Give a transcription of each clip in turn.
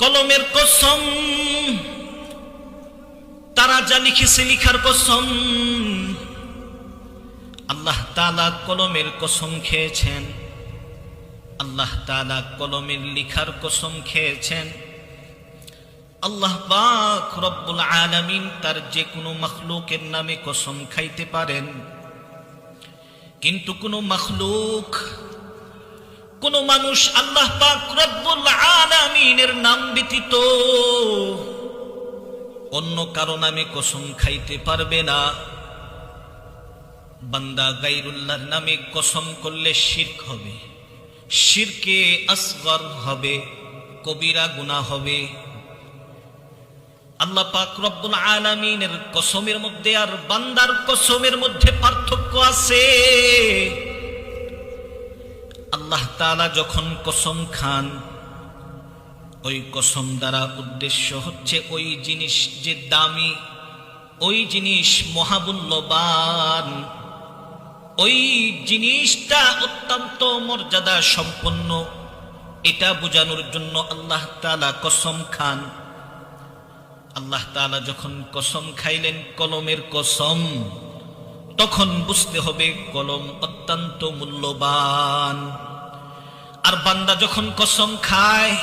কলমের কসম, তারা যা লিখেছে লিখার কসম। আল্লাহ তালা কলমের কসম খেয়েছেন। আল্লাহ তালা কলমের লিখার কসম খেয়েছেন। আল্লাহ পাক রব্বুল আলামিন তার যে কোনো মখলুকের নামে কসম খাইতে পারেন। কিন্তু কোন মখলুক, কোন মানুষ আল্লাহ পাক আলামিনের নাম ব্যতীত অন্য কারও নামে কসম খাইতে পারবে না। বান্দা গাইরুল্লাহর নামে কসম করলে শিরক হবে, শিরকে আসগর হবে, কবিরা গুনাহ হবে। আল্লাহ পাক রব্বুল আলামিনের কসমের মধ্যে আর বান্দার কসমের মধ্যে পার্থক্য আছে। আল্লাহ তাআলা যখন কসম খান, ওই কসম দ্বারা উদ্দেশ্য হচ্ছে ওই জিনিস যে দামি, ওই জিনিস মহামূল্যবান, ওই জিনিসটা অত্যন্ত মর্যাদা সম্পন্ন এটা বোঝানোর জন্য আল্লাহ তাআলা কসম খান। আল্লাহ তাআলা যখন কসম খাইলেন, কলমের কসম, তখন বুঝতে হবে কলম অত্যন্ত মূল্যবান। আর বান্দা যখন কসম খায়,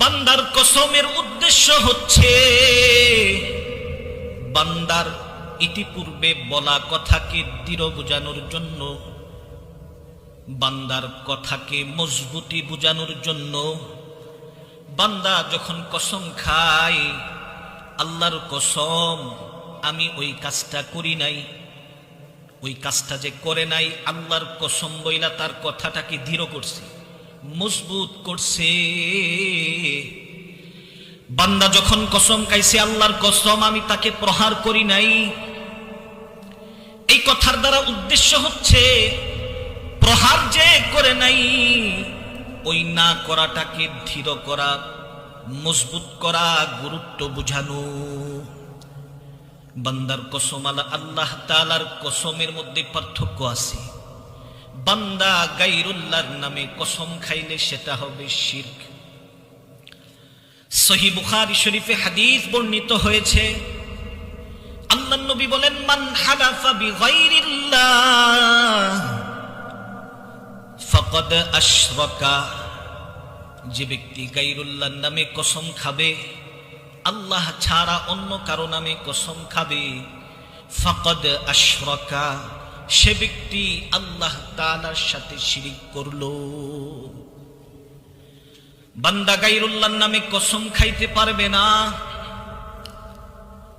বান্দার কসমের উদ্দেশ্য হচ্ছে, বান্দার ইতিপূর্বে বলা কথাকে দৃঢ় বোঝানোর জন্য, বান্দার কথাকে মজবুতি বোঝানোর জন্য বান্দা যখন কসম খায়, আল্লাহর কসম, আমি ওই কাজটা করি নাই। ওই কাজটা যে করে নাই, আল্লাহর কসম বইলা তার কথাটাকে দৃঢ় করছে, মজবুত করছে। বান্দা যখন কসম খাইছে, আল্লাহর কসম, আমি তাকে প্রহার করি নাই। এই কথার দ্বারা উদ্দেশ্য হচ্ছে, প্রহার যে করে নাই ওই না করাটাকে ধীর করা, মজবুত করা, গুরুত্ব বুঝানো। বান্দার কসম আলা আল্লাহ তালার কসমের মধ্যে পার্থক্য আছে। বান্দা গাইরুল্লাহর নামে কসম খাইলে সেটা হবে শির্ক। সহি বুখারি শরীফে হাদিস বর্ণিত হয়েছে, আল্লাহ নবী বলেন, মান হালাফা বিগাইরিল্লাহ। ফকদ আশরকা, যে ব্যক্তি গাইরুল্লাহর নামে কসম খাবে, আল্লাহ ছাড়া অন্য কারও নামে কসম খাবে, ফকদ আশরকা, সে ব্যক্তি আল্লাহ তালার সাথে শিরিক করল। বান্দা গাইরুল্লাহর নামে কসম খাইতে পারবে না,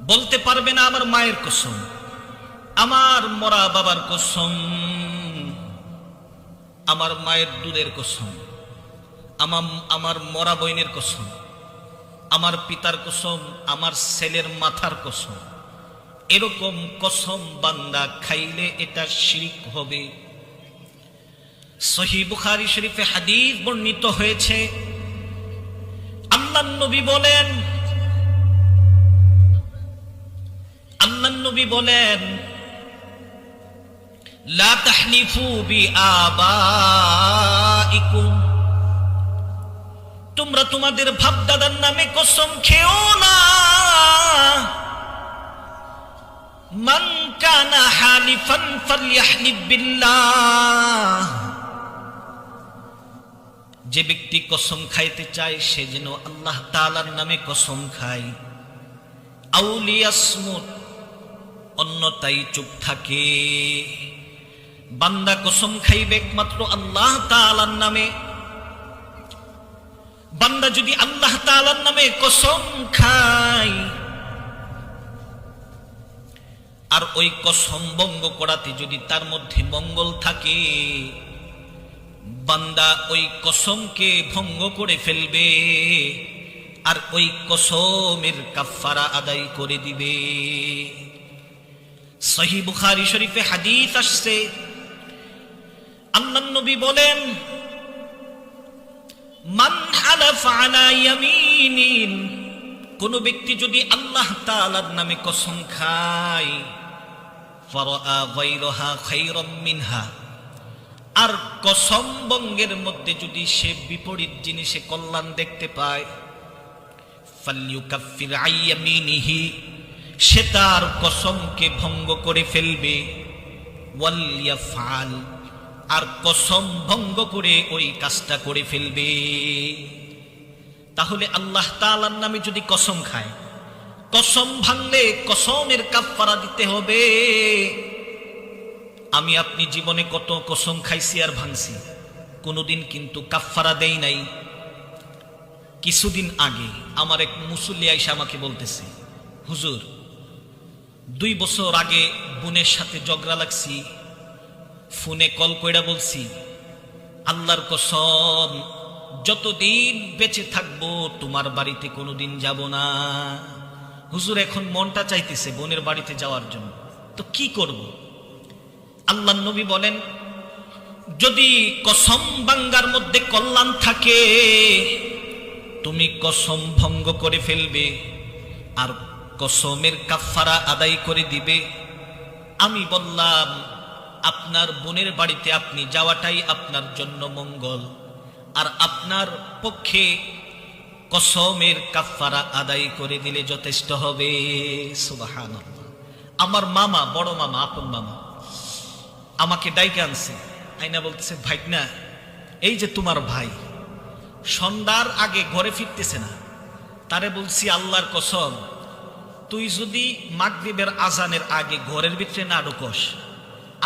বলতে পারবে না আমার মায়ের কসম, আমার মরা বাবার কসম। আমার মায়ের দুধের কসম, আমার আমার মরা বইনের কসম, আমার পিতার কসম, আমার ছেলের মাথার কসম। এরকম কসম বান্দা খাইলে এটা শিরিক হবে। সহি বুখারি শরীফে হাদিস বর্ণিত হয়েছে আল্লাহ নবী বলেন আল্লাহ নবী বলেন লা তাহলিফু বিআবাইকুম। তোমরা তোমাদের ভাব দাদার নামে কসম খেও না। মান কানা হালিফান ফালইহলিফ বিল্লাহ। যে ব্যক্তি কসম খাইতে চায়, সে যেন আল্লাহ তাআলার নামে কসম খায়। আউলিয়াসমুত, অন্যতাই চুপ থাকে। বান্দা কসম খাইবে একমাত্র আল্লাহ তাআলার নামে। বান্দা যদি আল্লাহ তালার নামে কসম খায়, আর ওই কসম ভঙ্গ করাতে যদি তার মধ্যে মঙ্গল থাকে, বান্দা ওই কসমকে ভঙ্গ করে ফেলবে, আর ওই কসমের কাফারা আদায় করে দিবে। সহি বুখারি শরীফে হাদিস আসছে আল্লাহ নবী বলেন, মান হালাফা আলা ইয়ামিনিন কোন ব্যক্তি যদি আল্লাহ তাআলার নামে কসম খায় ফারা গায়রাহা খায়রাম মিনহা আর কসম বঙ্গের মধ্যে যদি সে বিপরীত জিনিসে কল্যাণ দেখতে পায় ফাল্যুকাফির আইয়ামিনিহি সে তার কসমকে ভঙ্গ করে ফেলবে ওয়ালিয়াফআল আর কসম ভঙ্গ করে ওই কাজটা করে ফেলবে। তাহলে আল্লাহ তাআলার নামে যদি কসম খায়, কসম ভাঙলে কসমের কাফফারা দিতে হবে। আমি আপনি জীবনে কত কসম খাইছি আর ভাঙছি, কোনোদিন কিন্তু কাফফারা দেই নাই। কিছুদিন আগে আমার এক মুসল্লি আইসা আমাকে বলতেছে, হুজুর, দুই বছর আগে বোনের সাথে ঝগড়া লাগছি ফোনে কল কইরা বলছি, আল্লাহর কসম, যতদিন বেঁচে থাকব, তোমার বাড়িতে কোনোদিন যাব না। হুজুর এখন মনটা চাইতেছে বোনের বাড়িতে যাওয়ার জন্য। তো কি করব? আল্লাহ নবী বলেন, যদি কসম বাঙ্গার মধ্যে কল্যাণ থাকে, তুমি কসম ভঙ্গ করে ফেলবে আর কসমের কাফারা আদায় করে দিবে। আমি বললাম আপনার বোনের বাড়িতে আপনি যাওয়াটাই আপনার জন্য মঙ্গল। আর আপনার পক্ষে কসমের কাফারা আদায় করে দিলে যথেষ্ট হবে। সুবাহান আমার মামা, বড় মামা, আপন মামা, আমাকে ডাইকে আনছে। আইনা বলতেছে ভাইকনা এই যে তোমার ভাই, সন্ধ্যার আগে ঘরে ফিরতেছে না। তারে বলছি, আল্লাহর কসম, তুই যদি মাগরিবের আজানের আগে ঘরের ভিতরে না ঢুকস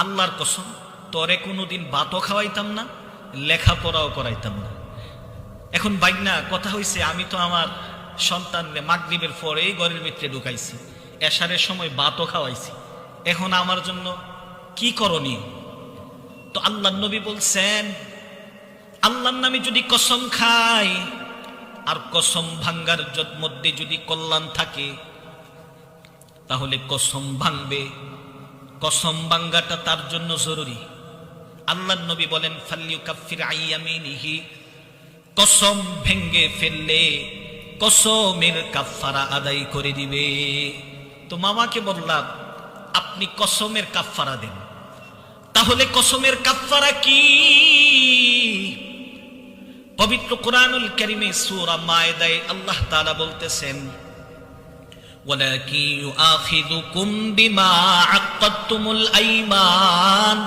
আল্লাহর কসম, তরে কোনোদিন ভাতও খাওয়াইতাম না, লেখাপড়াও করাইতাম না। এখন বাইক না কথা হইছে, আমি তো আমার সন্তান মাগরিবের পরেই ঘরের ভিতরে ঢুকাইছি এশারের সময় ভাতও খাওয়াইছি। এখন আমার জন্য কি করণীয়? তো আল্লাহ নবী বলছেন, আল্লাহর নামে যদি কসম খায় আর কসম ভাঙ্গার মধ্যে যদি কল্যাণ থাকে, তাহলে কসম ভাঙবে কসম বাঙ্গাটা তার জন্য জরুরি। আল্লাহ নবী বলেন ফাল্লিউ কাফির আইয়ামিনিহি। কসম ভেঙ্গে ফেললে কসমের কাফারা আদায় করে দিবে। তো মামাকে বললাম, আপনি কসমের কাফারা দেন। তাহলে কসমের কাফারা কি? পবিত্র কোরআনুল কারিমে সূরা মায়দায় আল্লাহ তালা বলতেছেন ولكن يؤاخذكم بما عقدتم الايمان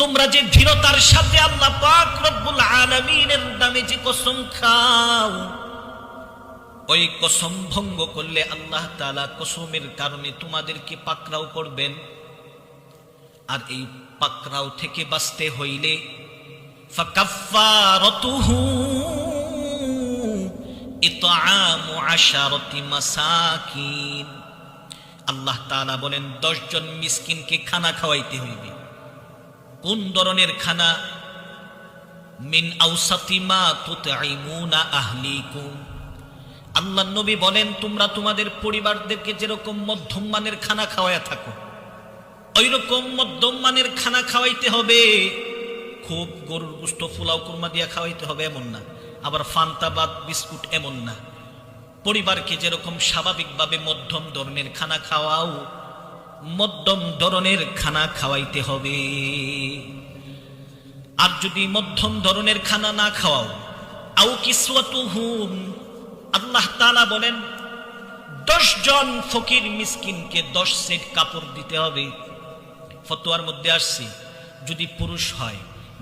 তোমরা যে ধীরতার সাথে আল্লাহ পাক রব্বুল আলামিনের নামে যে কসম খাও ওই কসম ভঙ্গ করলে আল্লাহ তাআলা কসমের কারণে তোমাদেরকে পাকড়াও করবেন আর এই পাকড়াও থেকে বাঁচতে হইলে فكفارته إطعام عشرة مساكين আল্লাহ তাআলা বলেন, দশজন মিসকিনকে খানা খাওয়াইতে হইবে। কোন ধরনের খানা? মিন আউসাতিমা আল্লাহ নবী বলেন, তোমরা তোমাদের পরিবারদেরকে যেরকম মধ্যম মানের খানা খাওয়ায়া থাকো ওই রকম মধ্যম মানের খানা খাওয়াইতে হবে। খুব গরুর গুস্ত ফুলাও কুরমা দিয়া খাওয়াইতে হবে, এমন না। আবার ফান্তাবাদ বিস্কুট এমন না। পরিবারকে যেরকম স্বাভাবিকভাবে মধ্যম ধরনের খানা খাওয়াও, মধ্যম ধরনের খানা খাওয়াইতে হবে। আর যদি মধ্যম ধরনের খানা না খাওয়াও আউ কিসওয়াতুহুম, আল্লাহ তালা বলেন, দশ জন ফকির মিসকিনকে দশ সেট কাপড় দিতে হবে। ফতোয়ার মধ্যে আসছে, যদি পুরুষ হয়,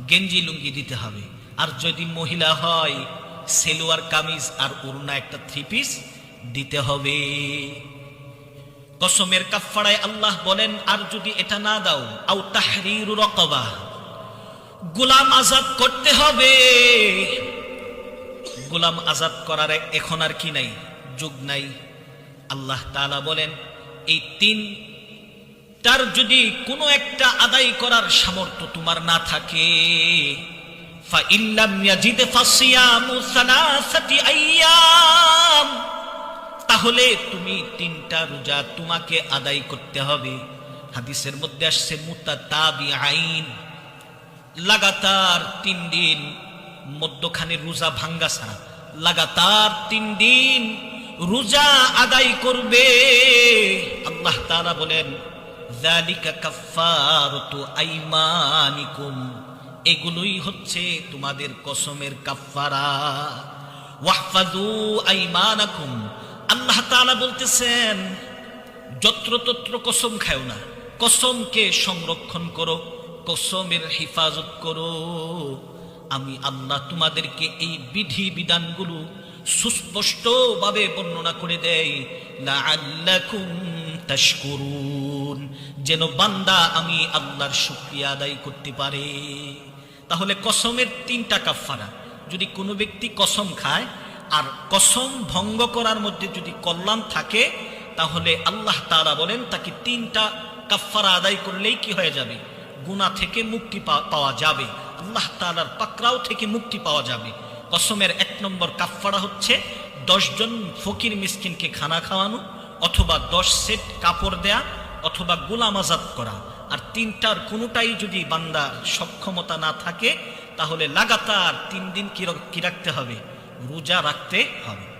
গেঞ্জি লুঙ্গি দিতে হবে। আর যদি মহিলা হয়, সেলোয়ার কামিজ আর ওড়না একটা থ্রি পিস দিতে হবে। কসমের কাফফারায় আল্লাহ বলেন, আর যদি এটা না দাও, আও তাহরিরু রকবা। গোলাম আজাদ করতে হবে। গোলাম আজাদ করার এখন আর কি নাই, যুগ নাই। আল্লাহ তাআলা বলেন, এই তিন তার যদি কোনো একটা আদায় করার সামর্থ্য তোমার না থাকে তাহলে তুমি তিনটা রোজা তোমাকে আদায় করতে হবে। হাদিসের মধ্যে আসছে আইন লাগাতার তিন দিন মধ্যখানে রোজা ভাঙ্গা ছাড়া লাগাতার তিন দিন রোজা আদায় করবে। আল্লাহ তাআলা বলেন, যালিকা কাফফারাতু আইমানিকুম। এগুলোই হচ্ছে তোমাদের কসমের কাফফারা। ওয়াহফাজু আইমানাকুম। আল্লাহ তাআলা বলতেছেন, যত্রতত্র কসম খাও না। কসমকে সংরক্ষণ করো, কসমের হেফাজত করো। আমি আল্লাহ তোমাদেরকে এই বিধি বিধানগুলো সুস্পষ্টভাবে বর্ণনা করে দেয় যেন বান্দা আমি আল্লাহর শুকরিয়া আদায় করতে পারে। তাহলে কসমের তিনটা কাফারা যদি কোনো ব্যক্তি কসম খায়, আর কসম ভঙ্গ করার মধ্যে যদি কল্যাণ থাকে, তাহলে আল্লাহ তাআলা বলেন, তাকে তিনটা কাফারা আদায় করলেই কি হয়ে যাবে? গুনাহ থেকে মুক্তি পাওয়া যাবে। আল্লাহ তাআলার পাকড়াও থেকে মুক্তি পাওয়া যাবে। কসমের এক নম্বর কাফারা হচ্ছে দশজন ফকির মিসকিনকে খানা খাওয়ানো, অথবা দশ সেট কাপড় দেয়া, অথবা গোলাম আজাদ করা। আর তিনটার কোনোটাই যদি বান্দার সক্ষমতা না থাকে, তাহলে লাগাতার তিন দিন কি কি রাখতে হবে? রোজা রাখতে হবে।